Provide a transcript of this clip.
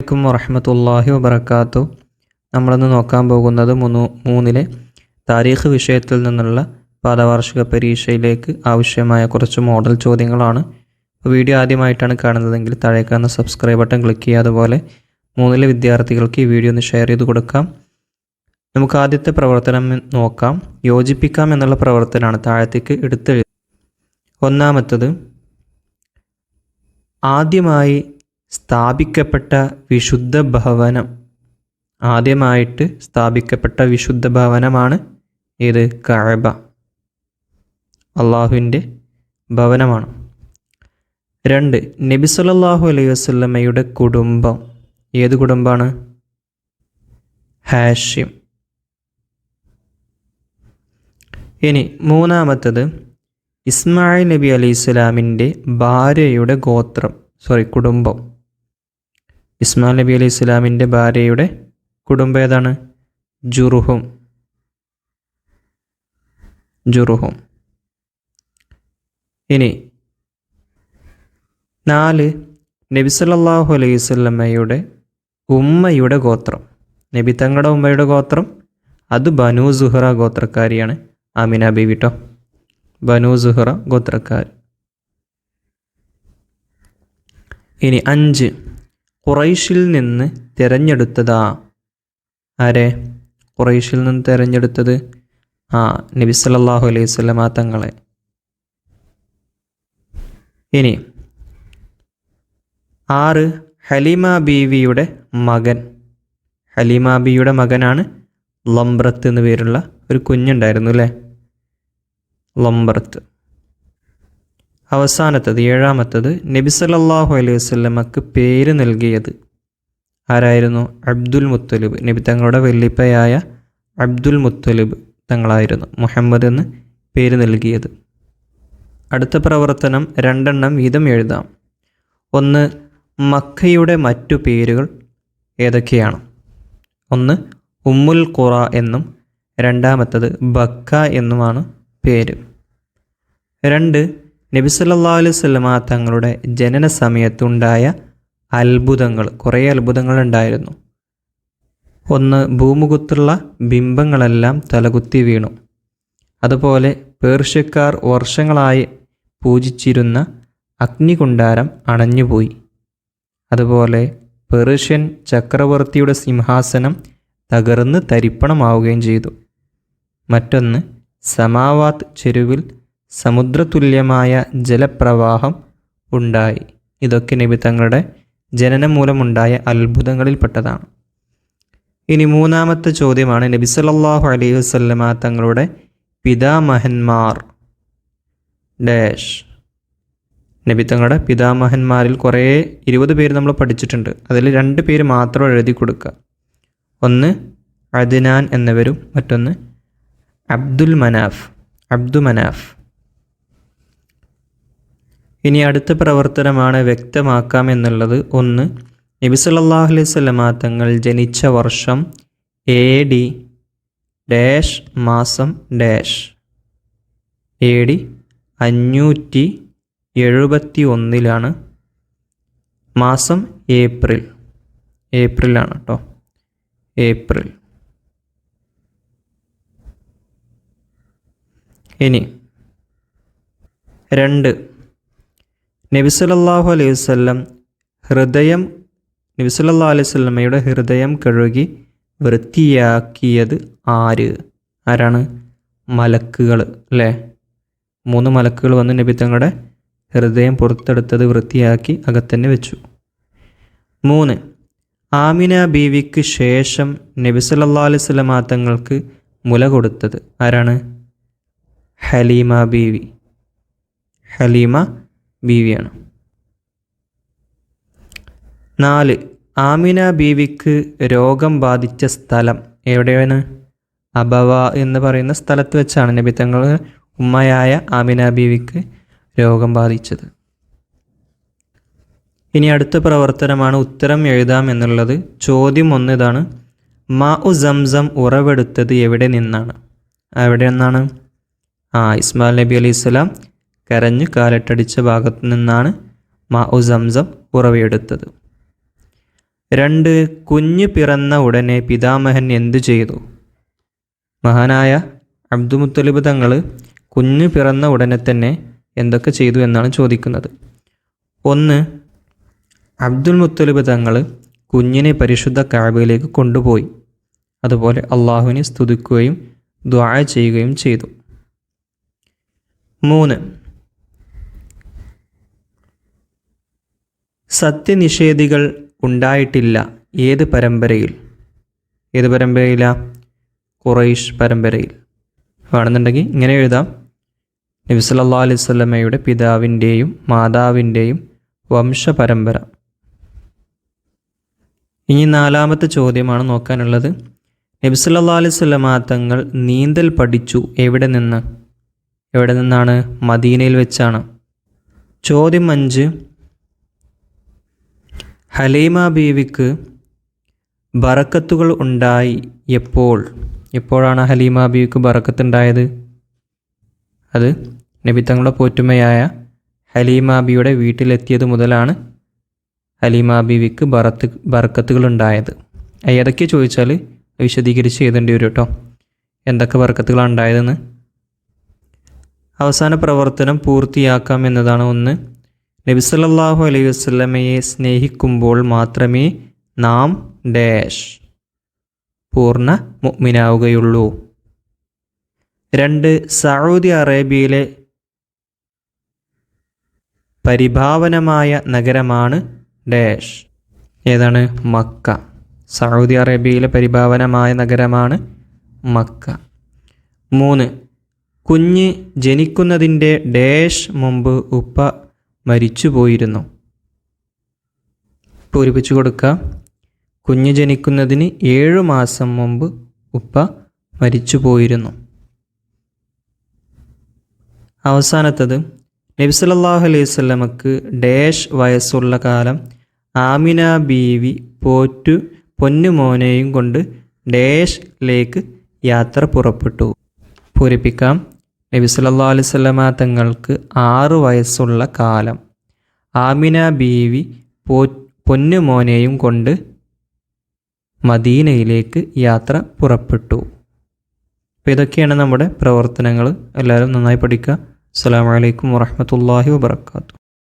അലൈക്കും വറഹമത്തല്ലാഹി വബർക്കാത്തു നമ്മളിന്ന് നോക്കാൻ പോകുന്നത് മൂന്ന് മൂന്നിലെ താരീഖ് വിഷയത്തിൽ നിന്നുള്ള പാദവാർഷിക പരീക്ഷയിലേക്ക് ആവശ്യമായ കുറച്ച് മോഡൽ ചോദ്യങ്ങളാണ്. വീഡിയോ ആദ്യമായിട്ടാണ് കാണുന്നതെങ്കിൽ താഴെ കാണുന്ന സബ്സ്ക്രൈബ് ബട്ടൺ ക്ലിക്ക് ചെയ്യുക. അതുപോലെ മൂന്നിലെ വിദ്യാർത്ഥികൾക്ക് ഈ വീഡിയോ ഒന്ന് ഷെയർ ചെയ്ത് കൊടുക്കാം. നമുക്ക് ആദ്യത്തെ പ്രവർത്തനം നോക്കാം. യോജിപ്പിക്കാം എന്നുള്ള പ്രവർത്തനമാണ് താഴത്തേക്ക് എടുത്തെഴു ഒന്നാമത്തത് ആദ്യമായി സ്ഥാപിക്കപ്പെട്ട വിശുദ്ധ ഭവനം. ആദ്യമായിട്ട് സ്ഥാപിക്കപ്പെട്ട വിശുദ്ധ ഭവനമാണ് ഇത് കഅബ. അള്ളാഹുവിന്റെ ഭവനമാണ്. രണ്ട് നബി സല്ലല്ലാഹു അലൈഹി വസ്ലമയുടെ കുടുംബം. ഏത് കുടുംബമാണ്? ഹാഷ്യം ഇനി മൂന്നാമത്തത് ഇസ്മായിൽ നബി അലൈഹി സ്വലാമിന്റെ ഭാര്യയുടെ ഗോത്രം. സോറി കുടുംബം. ഇസ്മായിൽ നബി അലി ഇസ്ലാമിന്റെ ഭാര്യയുടെ കുടുംബം ഏതാണ്? ജുറുഹും. ജുറുഹും. ഇനി നാല് നബി സല്ലല്ലാഹു അലൈഹി സ്വല്ലമ്മയുടെ ഉമ്മയുടെ ഗോത്രം. നബി തങ്ങളുടെ ഉമ്മയുടെ ഗോത്രം അത് ബനു സുഹറ ഗോത്രക്കാരിയാണ്. ആമിന ബീവി ട്ടോ ബനു സുഹറ ഗോത്രക്കാർ. ഇനി അഞ്ച് ഖുറൈഷിൽ നിന്ന് തിരഞ്ഞെടുത്തതാ. ആരെ? ഖുറൈഷിൽ നിന്ന് തിരഞ്ഞെടുത്തത്? ആ നബി സല്ലല്ലാഹു അലൈഹി വസല്ലമ തങ്ങളെ. ഇനി ആറ് ഹലീമ ബീവിയുടെ മകൻ. ഹലീമ ബീവിയുടെ മകനാണ് ലംബ്രത്ത് എന്ന് പേരുള്ള ഒരു കുഞ്ഞുണ്ടായിരുന്നു അല്ലേ? ലംബ്രത്ത്. അവസാനത്തത് ഏഴാമത്തത് നബി സല്ലല്ലാഹു അലൈഹി വസല്ലമക്ക് പേര് നൽകിയത് ആരായിരുന്നു? അബ്ദുൽ മുത്തലിബ്. നബി തങ്ങളുടെ വെല്ലിപ്പയായ അബ്ദുൽ മുത്തലിബ് തങ്ങളായിരുന്നു. മുഹമ്മദ് എന്ന് പേര് നൽകിയത്. അടുത്ത പ്രവർത്തനം രണ്ടെണ്ണം വീതം എഴുതാം. ഒന്ന് മക്കയുടെ മറ്റു പേരുകൾ ഏതൊക്കെയാണ്? ഒന്ന് ഉമ്മുൽ ഖുറ എന്നും രണ്ടാമത്തത് ബക്ക എന്നുമാണ് പേര്. രണ്ട് നബി സല്ലല്ലാഹു അലൈഹി വസല്ലമ തങ്ങളുടെ ജനന സമയത്തുണ്ടായ അത്ഭുതങ്ങൾ കുറേ അത്ഭുതങ്ങൾ ഉണ്ടായിരുന്നു. ഒന്ന് ഭൂമുഖത്തുള്ള ബിംബങ്ങളെല്ലാം തലകുത്തി വീണു. അതുപോലെ പേർഷ്യക്കാർ വർഷങ്ങളായി പൂജിച്ചിരുന്ന അഗ്നികുണ്ടാരം അണഞ്ഞുപോയി. അതുപോലെ പേർഷ്യൻ ചക്രവർത്തിയുടെ സിംഹാസനം തകർന്ന് തരിപ്പണമാവുകയും ചെയ്തു. മറ്റൊന്ന് സമാവാത്ത് ചെരുവിൽ സമുദ്രതുല്യമായ ജലപ്രവാഹം ഉണ്ടായി. ഇതൊക്കെ നബി തങ്ങളുടെ ജനനം മൂലമുണ്ടായ അത്ഭുതങ്ങളിൽപ്പെട്ടതാണ്. ഇനി മൂന്നാമത്തെ ചോദ്യമാണ്. നബി സല്ലല്ലാഹു അലൈഹി വസല്ലമ തങ്ങളുടെ പിതാമഹന്മാർ ഡാഷ്. നബി തങ്ങളുടെ പിതാമഹന്മാരിൽ കുറേ ഇരുപത് പേര് നമ്മൾ പഠിച്ചിട്ടുണ്ട്. അതിൽ രണ്ട് പേര് മാത്രം എഴുതി കൊടുക്കുക. ഒന്ന് അദിനാൻ എന്നിവരും മറ്റൊന്ന് അബ്ദുൽ മനാഫ്. അബ്ദു മനാഫ്. ഇനി അടുത്ത പ്രവർത്തനമാണ് വ്യക്തമാക്കാം എന്നുള്ളത്. ഒന്ന് നബി സല്ലല്ലാഹു അലൈഹി വസല്ലമ തങ്ങൾ ജനിച്ച വർഷം എ ഡി ഡാഷ് മാസം ഡാഷ്. എ ഡി അഞ്ഞൂറ്റി എഴുപത്തി ഒന്നിലാണ് മാസം ഏപ്രിൽ. ഏപ്രിലാണ് കേട്ടോ ഏപ്രിൽ. ഇനി രണ്ട് നബി സല്ലല്ലാഹു അലൈഹി വസല്ലം ഹൃദയം നബി സല്ലല്ലാഹു അലൈഹി വസല്ലമയുടെ ഹൃദയം കഴുകി വൃത്തിയാക്കിയത് ആര്? ആരാണ്? മലക്കുകൾ അല്ലേ? മൂന്ന് മലക്കുകൾ വന്ന് നബി തങ്ങളുടെ ഹൃദയം പുറത്തെടുത്തത് വൃത്തിയാക്കി അകത്തന്നെ വെച്ചു. മൂന്ന് ആമിന ബീവിക്ക് ശേഷം നബി അലൈഹി സ്വലമാ തങ്ങൾക്ക് മുല കൊടുത്തത് ആരാണ്? ഹലീമ ബീവി. ഹലീമ ബീവിയാണ്. നാല് ആമിന ബീവിക്ക് രോഗം ബാധിച്ച സ്ഥലം എവിടെയാണ്? അബവ എന്ന് പറയുന്ന സ്ഥലത്ത് വെച്ചാണ് നബി തങ്ങൾ ഉമ്മയായ ആമിന ബീവിക്ക് രോഗം ബാധിച്ചത്. ഇനി അടുത്ത പ്രവർത്തനമാണ് ഉത്തരം എഴുതാം എന്നുള്ളത്. ചോദ്യം ഒന്ന് ഇതാണ്. മാ ഉ സംസം ഉറവെടുത്തത് എവിടെ നിന്നാണ്? എവിടെ നിന്നാണ്. ആ ഇസ്മാൽ നബി അലൈഹി സ്വലാം കരഞ്ഞ് കാലിട്ടടിച്ച ഭാഗത്തു നിന്നാണ് മാഉ സംസം ഉറവയെടുത്തത് രണ്ട് കുഞ്ഞ് പിറന്ന ഉടനെ പിതാമഹൻ എന്തു ചെയ്തു? മഹാനായ അബ്ദുമുത്തലിബ് തങ്ങൾ കുഞ്ഞ് പിറന്ന ഉടനെ തന്നെ എന്തൊക്കെ ചെയ്തു എന്നാണ് ചോദിക്കുന്നത്. ഒന്ന് അബ്ദുൽ മുത്തലിബ് തങ്ങൾ കുഞ്ഞിനെ പരിശുദ്ധ കാബയിലേക്ക് കൊണ്ടുപോയി. അതുപോലെ അള്ളാഹുവിനെ സ്തുതിക്കുകയും ദ്വാഴ ചെയ്യുകയും ചെയ്തു. മൂന്ന് സത്യനിഷേധികൾ ഉണ്ടായിട്ടില്ല ഏത് പരമ്പരയിൽ? ഏത് പരമ്പരയില? കുറൈഷ് പരമ്പരയിൽ. വേണമെന്നുണ്ടെങ്കിൽ ഇങ്ങനെ എഴുതാം. നബി സല്ലാ അലൈഹി വസല്ലമയുടെ പിതാവിന്റെയും മാതാവിന്റെയും വംശപരമ്പര. ഇനി നാലാമത്തെ ചോദ്യമാണ് നോക്കാനുള്ളത്. നബി സല്ലാ അലൈഹി വസല്ലമ തങ്ങൾ നീന്തൽ പഠിച്ചു എവിടെ നിന്ന്? എവിടെ നിന്നാണ്? മദീനയിൽ വെച്ചാണ്. ചോദ്യം അഞ്ച്. ഹലീമ ബീവിക്ക് ബറക്കത്തുകൾ ഉണ്ടായി എപ്പോൾ? എപ്പോഴാണ് ഹലീമ ബീവിക്ക് ബറക്കത്തുണ്ടായത്? അത് നബി തങ്ങളുടെ പോറ്റുമയായ ഹലീമ ബിയുടെ വീട്ടിലെത്തിയത് മുതലാണ് ഹലീമ ബീവിക്ക് ബറത്ത് ബറക്കത്തുകൾ ഉണ്ടായത്. ഏതൊക്കെ ചോദിച്ചാൽ വിശദീകരിച്ച് എഴുതേണ്ടി വരും കേട്ടോ. എന്തൊക്കെ ബറക്കത്തുകളാണ് ഉണ്ടായതെന്ന്. അവസാന പ്രവർത്തനം പൂർത്തിയാക്കാം എന്നതാണ് ഒന്ന്. നബി സല്ലല്ലാഹു അലൈഹി വസല്ലമയെ സ്നേഹിക്കുമ്പോൾ മാത്രമേ നാം ഡാഷ് പൂർണ മുഅ്മിനാവുകയുള്ളൂ. രണ്ട് സൗദി അറേബ്യയിലെ പരിഭാവനമായ നഗരമാണ് ഡാഷ്. ഏതാണ്? മക്ക. സൗദി അറേബ്യയിലെ പരിഭാവനമായ നഗരമാണ് മക്ക. മൂന്ന് കുഞ്ഞ് ജനിക്കുന്നതിന്റെ ഡാഷ് മുമ്പ് ഉപ്പ മരിച്ചുപോയിരുന്നു. പൂരിപ്പിച്ചു കൊടുക്കുക കുഞ്ഞ് ജനിക്കുന്നതിന് ഏഴു മാസം മുമ്പ് ഉപ്പ മരിച്ചുപോയിരുന്നു. അവസാനത്തത് നബി സല്ലല്ലാഹു അലൈഹി വസല്ലമക്ക് ഡാഷ് വയസ്സുള്ള കാലം ആമിന ബീവി പോറ്റു പൊന്നുമോനെയും കൊണ്ട് ഡേഷിലേക്ക് യാത്ര പുറപ്പെട്ടു. പൂരിപ്പിക്കാം. നബി സല്ലാ അലൈഹി വസല്ലമ തങ്ങൾക്ക് ആറു വയസ്സുള്ള കാലം. ആമിന ബീവി പോ പൊന്നുമോനെയും കൊണ്ട് മദീനയിലേക്ക് യാത്ര പുറപ്പെട്ടു. അപ്പോൾ ഇതൊക്കെയാണ് നമ്മുടെ പ്രവർത്തനങ്ങൾ. എല്ലാവരും നന്നായി പഠിക്കുക. അസ്സാം വലൈക്കും വാഹമത്തല്ലാഹി വാബർക്കാത്തു